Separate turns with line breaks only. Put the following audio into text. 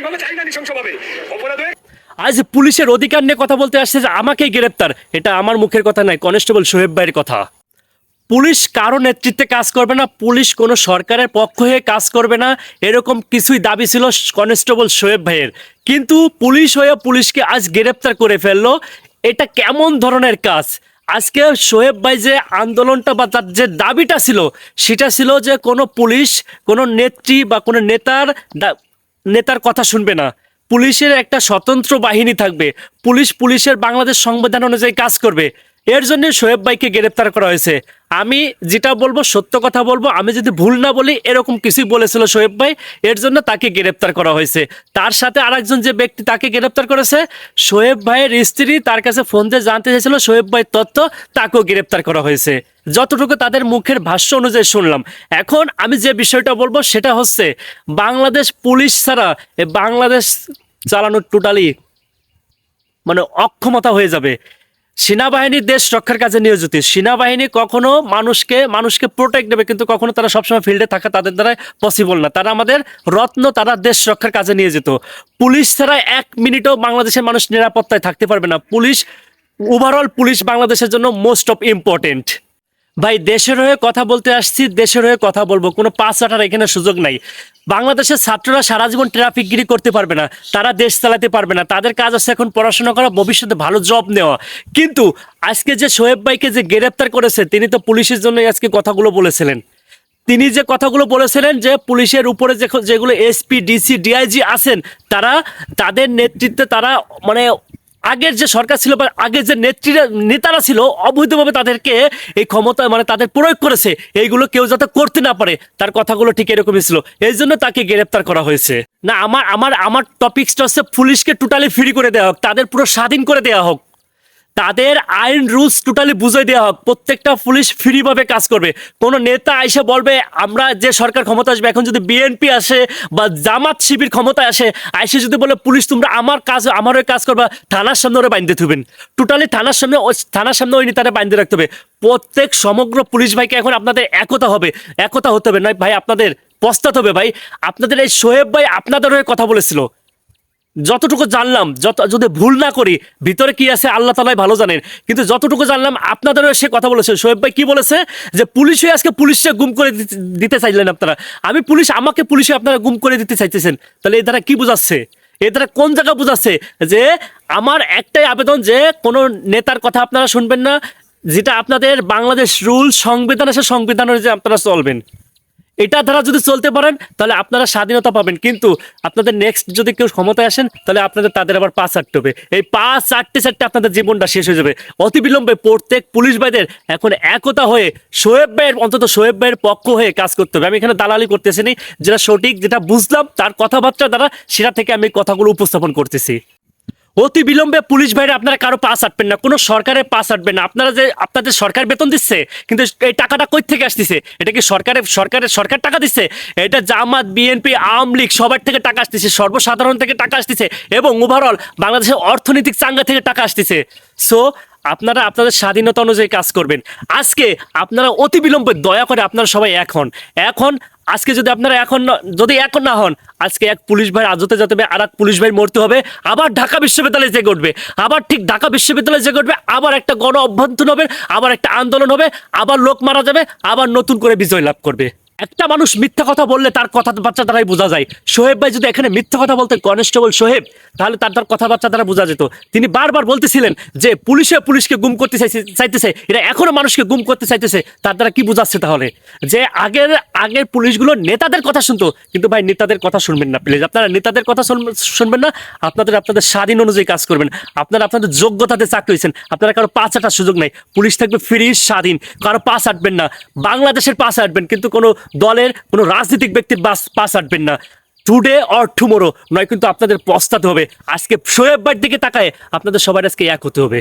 এইভাবে চাই না
আজ পুলিশের অধিকার নিয়ে কথা বলতে আসছে যে আমাকেই গ্রেপ্তার। এটা আমার মুখের কথা নয়, কনস্টেবল সোহেব ভাইয়ের কথা। পুলিশ কারও নেতৃত্বে কাজ করবে না, পুলিশ কোনো সরকারের পক্ষ হয়ে কাজ করবে না, এরকম কিছুই দাবি ছিল কনস্টেবল সোহেব ভাইয়ের। কিন্তু পুলিশ হয়ে পুলিশকে আজ গ্রেপ্তার করে ফেলল। এটা কেমন ধরনের কাজ? আজকে সোহেব ভাই যে আন্দোলনটা বা তার যে দাবিটা ছিল, সেটা ছিল যে কোনো পুলিশ, কোনো নেত্রী বা কোনো নেতার নেতার কথা শুনবে না। পুলিশের একটা স্বতন্ত্র বাহিনী থাকবে। পুলিশ পুলিশের বাংলাদেশ সংবিধান অনুযায়ী কাজ করবে। এর জন্য শোয়েব ভাইকে গ্রেপ্তার করা হয়েছে। আমি যেটা বলব, সত্য কথা বলব, আমি যদি ভুল না বলি, এরকম কিছুই বলেছিল শোয়েব ভাই। এর জন্য তাকে গ্রেপ্তার করা হয়েছে। তার সাথে আরেকজন যে ব্যক্তি তাকে গ্রেপ্তার করেছে শোয়েব ভাইয়ের স্ত্রী তার কাছে ফোন দিয়ে জানতে চেয়েছিল শোয়েব ভাইয়ের তথ্য তাকেও গ্রেপ্তার করা হয়েছে। যতটুকু তাদের মুখের ভাষ্য অনুযায়ী শুনলাম। এখন আমি যে বিষয়টা বলব, সেটা হচ্ছে বাংলাদেশ পুলিশ ছাড়া বাংলাদেশ চালানো টোটালি মানে অক্ষমতা হয়ে যাবে। সেনাবাহিনী দেশ রক্ষার কাজে নিয়োজিত। সেনাবাহিনী কখনো মানুষকে মানুষকে প্রোটেক্ট দেবে, কিন্তু কখনো তারা সবসময় ফিল্ডে থাকা তাদের দ্বারা পসিবল না। তারা আমাদের রত্ন, তারা দেশ রক্ষার কাজে নিয়ে যেত পুলিশ ছাড়া এক মিনিটও বাংলাদেশের মানুষ নিরাপত্তায় থাকতে পারবে না। পুলিশ ওভারঅল পুলিশ বাংলাদেশের জন্য মোস্ট অফ ইম্পর্টেন্ট ভাই, দেশের হয়ে কথা বলতে আসছি, দেশের হয়ে কথা বলব। কোনো পাঁচ আটার এখানে সুযোগ নাই। বাংলাদেশের ছাত্ররা সারা জীবন ট্রাফিকগিরি করতে পারবে না, তারা দেশ চালাতে পারবে না, তাদের কাজ আছে এখন পড়াশোনা করা, ভবিষ্যতে ভালো জব নেওয়া। কিন্তু আজকে যে শোয়েব ভাইকে যে গ্রেপ্তার করেছে, তিনি তো পুলিশের জন্যই আজকে কথাগুলো বলেছিলেন। তিনি যে কথাগুলো বলেছিলেন যে পুলিশের উপরে যেগুলো এসপি ডিসি ডিআইজি আছেন, তারা, তাদের নেতৃত্বে তারা মানে আগের যে সরকার ছিল বা আগের যে নেত্রীরা, নেতারা ছিল, অবৈধভাবে তাদেরকে এই ক্ষমতা মানে তাদের প্রয়োগ করেছে, এইগুলো কেউ যাতে করতে না পারে, তার কথাগুলো ঠিক এরকমই ছিল। এই জন্য তাকে গ্রেপ্তার করা হয়েছে। না, আমার আমার আমার টপিক্সটা হচ্ছে পুলিশকে টোটালি ফ্রি করে দেওয়া হোক, তাদের পুরো স্বাধীন করে দেওয়া হোক। তাদের আইন রুলস টোটালি বুঝিয়ে দেওয়া হোক। প্রত্যেকটা পুলিশ ফ্রিভাবে কাজ করবে। কোনো নেতা এসে বলবে, আমরা যে সরকার ক্ষমতা আসবে, এখন যদি বিএনপি আসে বা জামাত শিবির ক্ষমতায় আসে আইসে যদি বলে, পুলিশ, তোমরা আমার কাজ, আমার হয়ে কাজ করবা, থানার সামনে ওরা বাইন্ধে থুবেন। টোটালি থানার সামনে ওই- থানার সামনে ওই নেতারা বাইন্ধে রাখতে হবে। প্রত্যেক সমগ্র পুলিশ ভাইকে এখন আপনাদের একতা হবে। একতা হতে হবে। নয়, ভাই, আপনাদের পস্তাতে হবে, ভাই। আপনাদের এই সোহেব ভাই আপনাদের হয়ে কথা বলেছিল। যতটুকু জানলাম, যত, যদি ভুল না করি, ভিতরে কি আছে আল্লাহ তালাই ভালো জানেন। কিন্তু যতটুকু জানলাম, আপনাদেরও সে কথা বলেছে। শোয়েব ভাই কি বলেছে? যে পুলিশ হয়ে আজকে পুলিশে গুম করে দিতে- চাইলেন আপনারা। আমি পুলিশ, আমাকে পুলিশে আপনারা গুম করে দিতে চাইতেছেন। তাহলে এ দ্বারা কি বোঝাচ্ছে? এ দ্বারা কোন জায়গা বোঝাচ্ছে? যে আমার একটাই আবেদন যে কোনো নেতার কথা আপনারা শুনবেন না, যেটা আপনাদের বাংলাদেশ রুল সংবিধান আছে সংবিধান যে আপনারা চলবেন। এটা দ্বারা যদি চলতে পারেন, তাহলে আপনারা স্বাধীনতা পাবেন। কিন্তু আপনাদের নেক্সট যদি কেউ ক্ষমতায় আসেন, তাহলে আপনাদের তাদের আবার পাঁচ আটতে হবে। এই পাঁচ আটটে চারটে আপনাদের জীবনটা শেষ হয়ে যাবে। অতি বিলম্বে প্রত্যেক পুলিশ ভাইদের এখন একতা হয়ে শোয়েব ভাইয়ের, অন্তত শোয়েব ভাইয়ের পক্ষ হয়ে কাজ করতে হবে। আমি এখানে দালালি করতেছি যেটা সঠিক, যেটা বুঝলাম, তার কথাবার্তা দ্বারা সেটা থেকে আমি কথাগুলো উপস্থাপন করতেছি। অতি বিলম্বে পুলিশ ভাইরা আপনারা কারও পাস আটবেন না, কোনো সরকারের পাস আটবেন না। আপনারা যে, আপনাদের সরকার বেতন দিচ্ছে, কিন্তু এই টাকাটা কই থেকে আসতেছে? এটা কি সরকারের সরকারের, সরকার টাকা দিচ্ছে? এটা জামাত বিএনপি আওয়ামী লীগ, সবার থেকে টাকা আসতেছে, সর্বসাধারণ থেকে টাকা আসতেছে এবং ওভারঅল বাংলাদেশের অর্থনৈতিক চাঙ্গা থেকে টাকা আসতেছে। সো আপনারা আপনাদের স্বাধীনতা অনুযায়ী কাজ করবেন। আজকে আপনারা অতি বিলম্বে দয়া করে আপনারা সবাই এখন এখন আজকে যদি আপনারা এখন যদি এখন না হন, আজকে এক পুলিশ ভাই আজতে যেতে হবে আর এক পুলিশ ভাই মরতে হবে, আবার ঢাকা বিশ্ববিদ্যালয়ে জেগে উঠবে, আবার ঠিক ঢাকা বিশ্ববিদ্যালয়ে যে উঠবে, আবার একটা গণ অভ্যন্তর হবে, আবার একটা আন্দোলন হবে, আবার লোক মারা যাবে, আবার নতুন করে বিজয় লাভ করবে। একটা মানুষ মিথ্যা কথা বললে তার কথা বাচ্চা দ্বারাই বোঝা যায়। সোহেব ভাই যদি এখানে মিথ্যা কথা বলতেন কনস্টেবল সোহেব, তাহলে তার তার কথাবার্তা দ্বারা বোঝা যেত। তিনি বারবার বলতেছিলেন যে, পুলিশে পুলিশকে গুম করতে চাইতেছে, এরা এখনও মানুষকে গুম করতে চাইতেছে, তার দ্বারা কি বোঝাচ্ছে তাহলে? যে আগের আগের পুলিশগুলো নেতাদের কথা শুনতো, কিন্তু ভাই নেতাদের কথা শুনবেন না প্লিজ আপনারা নেতাদের কথা শুন- শুনবেন না, আপনাদের আপনাদের স্বাধীন অনুযায়ী কাজ করবেন। আপনারা আপনাদের যোগ্যতাতে চাকরি হয়েছেন, আপনারা কারও পাঁচ আটার সুযোগ নাই। পুলিশ থাকবে ফ্রি স্বাধীন, কারও পাস আটবেন না। বাংলাদেশের পাস আটবেন, কিন্তু কোনো দলের কোনো রাজনৈতিক ব্যক্তির বাস, পাস আটবেন না। টুডে অর টুমোরো নয় কিন্তু আপনাদের পস্তাতে হবে। আজকে শোয়েব বাড়ির দিকে তাকায় আপনাদের সবার আজকে এক হতে হবে।